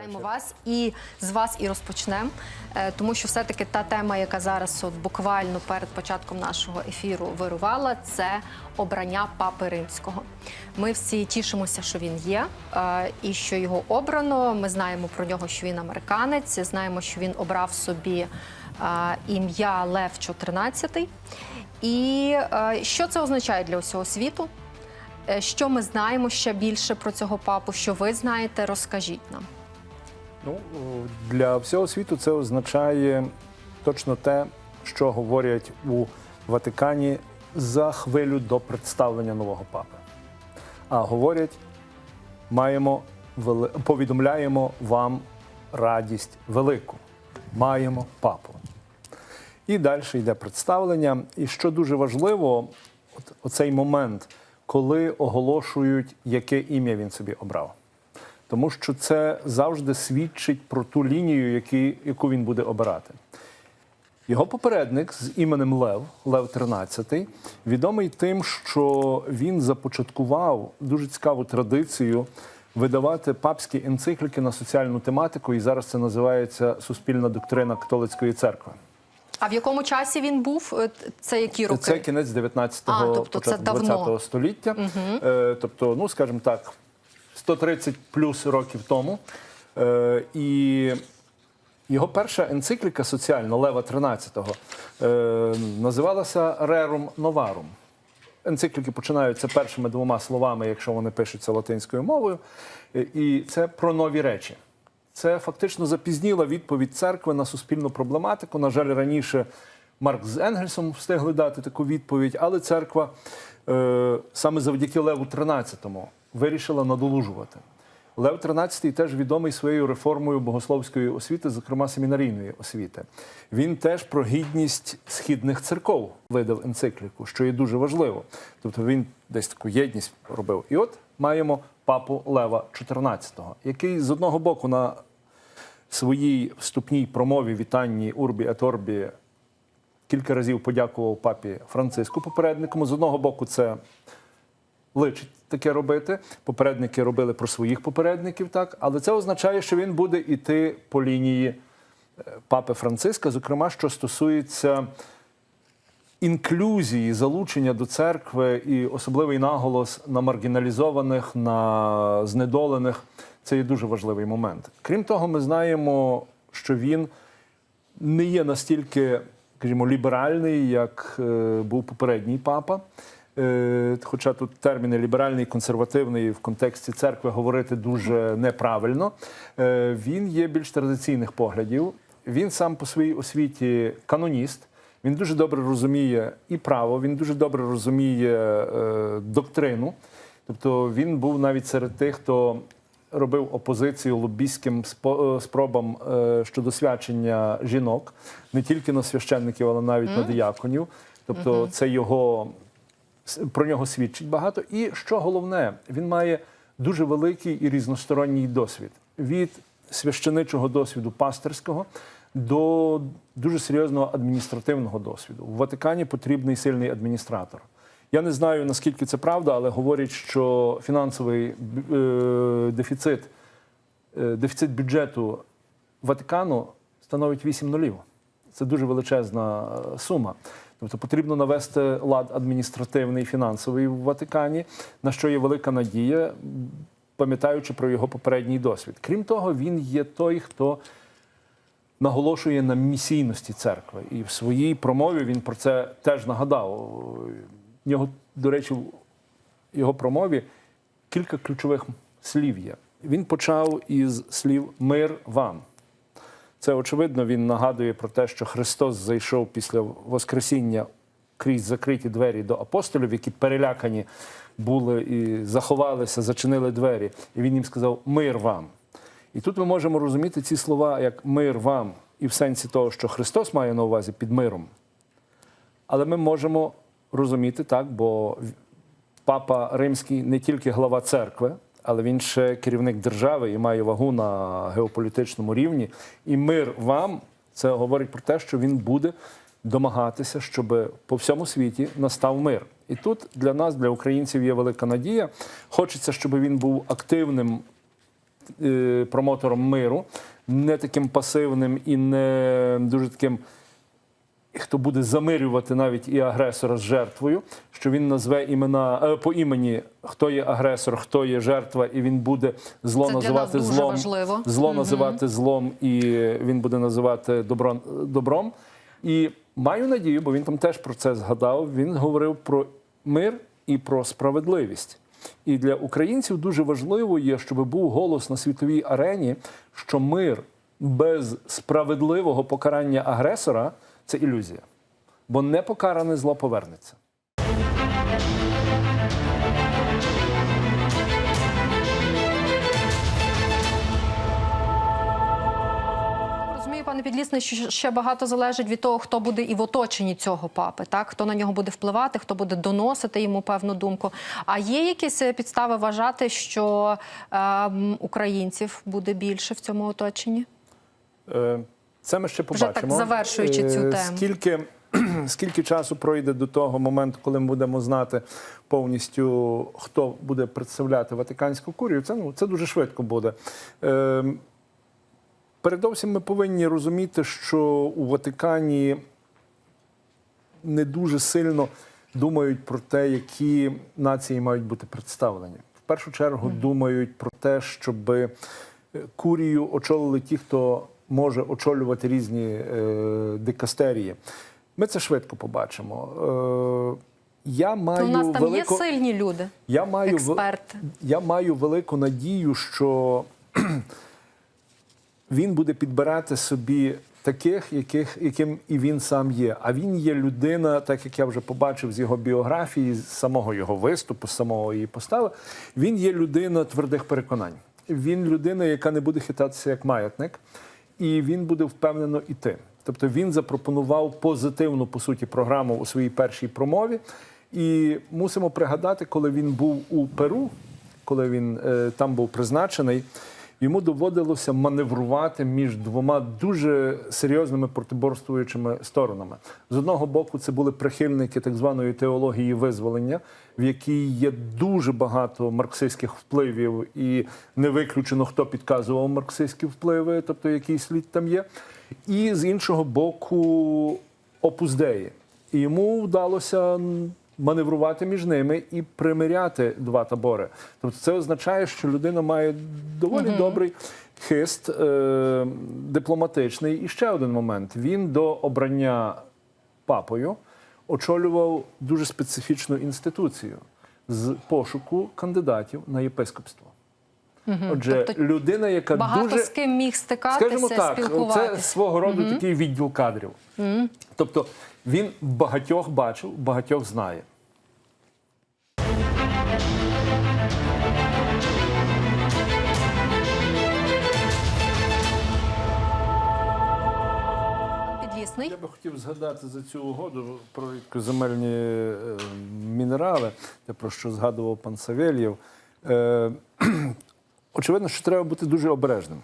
Вітаємо вас і з вас і розпочнемо, Е, тому що все-таки та тема, яка зараз от буквально перед початком нашого ефіру вирувала, це обрання папи римського. Ми всі тішимося, що він є, е, і що його обрано. Ми знаємо про нього, що він американець. Знаємо, що він обрав собі е, ім'я Лев XIV. І що це означає для усього світу? Що ми знаємо ще більше про цього папу? Що ви знаєте? Розкажіть нам. Ну, для всього світу це означає точно те, що говорять у Ватикані за хвилю до представлення нового папи. А говорять, маємо повідомляємо вам радість велику. Маємо папу. І далі йде представлення. І що дуже важливо, оцей момент, коли оголошують, яке ім'я він собі обрав. Тому що це завжди свідчить про ту лінію, які, яку він буде обирати. Його попередник з іменем Лев, Лев XIII, відомий тим, що він започаткував дуже цікаву традицію видавати папські енцикліки на соціальну тематику, і зараз це називається суспільна доктрина католицької церкви. А в якому часі він був? Е, Це які роки? Це кінець 19-го, тобто це початок давно. 20-го століття. Е, тобто, ну скажімо так, 130 плюс років тому. Е, і його перша енцикліка соціальна Лева XIII е, називалася Rerum Novarum. Енцикліки починаються першими двома словами, якщо вони пишуться латинською мовою, Е, і це про нові речі. Це фактично запізніла відповідь церкви на суспільну проблематику. На жаль, раніше Марк з Енгельсом встигли дати таку відповідь, але церква саме завдяки Леву XIII вирішила надолужувати. Лев XIII теж відомий своєю реформою богословської освіти, зокрема семінарійної освіти. Він теж про гідність східних церков видав енцикліку, що є дуже важливо. Тобто він десь таку єдність робив. І от маємо папу Лева XIV, який з одного боку на своїй вступній промові вітанні Урбі et Орбі кілька разів подякував папі Франциску попереднику. З одного боку, це личить таке робити. Попередники робили про своїх попередників, так, але це означає, що він буде йти по лінії е, папи Франциска, зокрема, що стосується інклюзії, залучення до церкви і особливий наголос на маргіналізованих, на знедолених. Це є дуже важливий момент. Крім того, ми знаємо, що він не є настільки, скажімо, ліберальний, як е, був попередній папа. Е, Хоча тут терміни ліберальний, консервативний в контексті церкви говорити дуже неправильно. Е, Він є більш традиційних поглядів. Він сам по своїй освіті каноніст. Він дуже добре розуміє і право, він дуже добре розуміє доктрину. Тобто він був навіть серед тих, хто робив опозицію лобійським е, спробам е, щодо свячення жінок, не тільки на священників, але навіть на дияконів. Тобто, це його про нього свідчить багато. І що головне, він має дуже великий і різносторонній досвід від священичого досвіду пастирського до дуже серйозного адміністративного досвіду. В Ватикані потрібний сильний адміністратор. Я не знаю наскільки це правда, але говорять, що фінансовий е, дефіцит, е, дефіцит бюджету Ватикану становить 8 нулів. Це дуже величезна е, сума. Тобто потрібно навести лад адміністративний, і фінансовий в Ватикані, на що є велика надія, пам'ятаючи про його попередній досвід. Крім того, він є той, хто наголошує на місійності церкви. І в своїй промові він про це теж нагадав. В нього, до речі, в його промові кілька ключових слів є. Він почав із слів мир вам. Це очевидно, він нагадує про те, що Христос зайшов після Воскресіння крізь закриті двері до апостолів, які перелякані були і заховалися, зачинили двері. І він їм сказав Мир вам. І тут ми можемо розуміти ці слова як мир вам, і в сенсі того, що Христос має на увазі під миром. Але ми можемо розуміти так, бо папа римський не тільки глава церкви, але він ще керівник держави і має вагу на геополітичному рівні. І мир вам це говорить про те, що він буде домагатися, щоб по всьому світі настав мир. І тут для нас, для українців, є велика надія. Хочеться, щоб він був активним е, промотором миру, не таким пасивним і не дуже таким хто буде замирювати навіть і агресора з жертвою, що він назве імена е, по імені, хто є агресор, хто є жертва, і він буде зло Це для називати нас дуже злом, важливо. зло називати злом, і він буде називати добром, добром. І маю надію, бо він там теж про це згадав. Він говорив про мир і про справедливість. І для українців дуже важливо є, щоб був голос на світовій арені, що мир без справедливого покарання агресора це ілюзія. Бо непокаране зло повернеться. Пане Підлісний, що ще багато залежить від того, хто буде і в оточенні цього папи, так хто на нього буде впливати, хто буде доносити йому певну думку. А є якісь е, підстави вважати, що е, українців буде більше в цьому оточенні? Е, Це ми ще Вже так завершуючи цю Е, тему. Скільки, скільки часу пройде до того моменту, коли ми будемо знати повністю, хто буде представляти Ватиканську курію, це, ну, це дуже швидко буде. Е, Передовсім ми повинні розуміти, що у Ватикані не дуже сильно думають про те, які нації мають бути представлені. В першу чергу думають про те, щоб курію очолили ті, хто може очолювати різні е, дикастерії. Ми це швидко побачимо. Е, я маю Ну, У нас там велику... є сильні люди, Я маю, експерти. я маю велику надію, що він буде підбирати собі таких, яких, яким і він сам є. А він є людина, так як я вже побачив з його біографії, з самого його виступу, з самого її постави. Він є людина твердих переконань. Він людина, яка не буде хитатися як маятник, і він буде впевнено іти. Тобто він запропонував позитивну по суті програму у своїй першій промові. І мусимо пригадати, коли він був у Перу, коли він е, там був призначений, йому доводилося маневрувати між двома дуже серйозними протиборствуючими сторонами. З одного боку, це були прихильники так званої теології визволення, в якій є дуже багато марксистських впливів, і не виключено, хто підказував марксистські впливи, тобто який слід там є. І з іншого боку, опуздеї. І йому вдалося маневрувати між ними і примиряти два табори. Тобто це означає, що людина має доволі добрий хист е- дипломатичний. І ще один момент: він до обрання папою очолював дуже специфічну інституцію з пошуку кандидатів на єпископство. Отже, Тобто людина, яка Багато дуже з ким міг стикатися, Скажімо так, це свого роду такий відділ кадрів. Тобто він багатьох бачив, багатьох знає. Я би хотів згадати за цю угоду про рідкоземельні е, мінерали, те, про що згадував пан Савельєв. Очевидно, що треба бути дуже обережним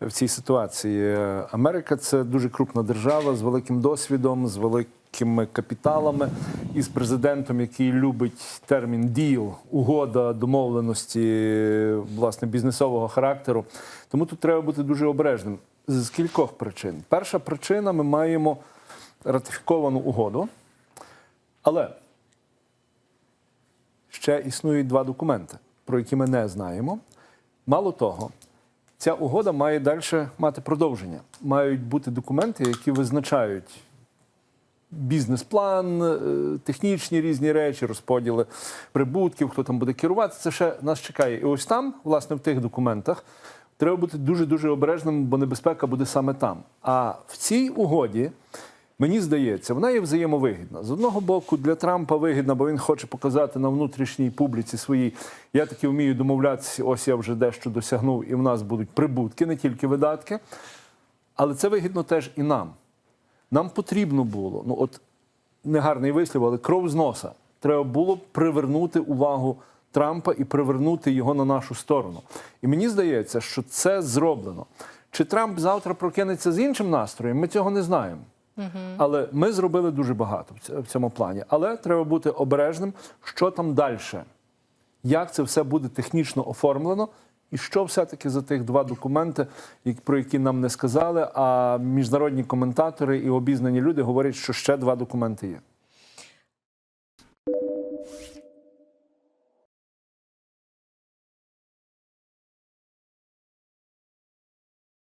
в цій ситуації. Америка це дуже крупна держава з великим досвідом, з великими капіталами і з президентом, який любить термін діл, угода, домовленості власне бізнесового характеру. Тому тут треба бути дуже обережним з кількох причин. Перша причина: ми маємо ратифіковану угоду, але ще існують два документи, про які ми не знаємо. Мало того, ця угода має далі мати продовження. Мають бути документи, які визначають бізнес-план, е, технічні різні речі, розподіли прибутків, хто там буде керувати. Це ще нас чекає. І ось там, власне, в тих документах. Треба бути дуже дуже обережним, бо небезпека буде саме там. А в цій угоді Мені здається, вона є взаємовигідна. З одного боку, для Трампа вигідна, бо він хоче показати на внутрішній публіці своїй. Я таки вмію домовлятися, ось я вже дещо досягнув, і в нас будуть прибутки, не тільки видатки. Але це вигідно теж і нам. Нам потрібно було, ну от негарний вислів, але кров з носа. Треба було привернути увагу Трампа і привернути його на нашу сторону. І мені здається, що це зроблено. Чи Трамп завтра прокинеться з іншим настроєм? Ми цього не знаємо. Але ми зробили дуже багато в цьому плані. Але треба бути обережним, що там далі, як це все буде технічно оформлено І що все-таки за тих два документи, про які нам не сказали, а міжнародні коментатори і обізнані люди говорять, що ще два документи є.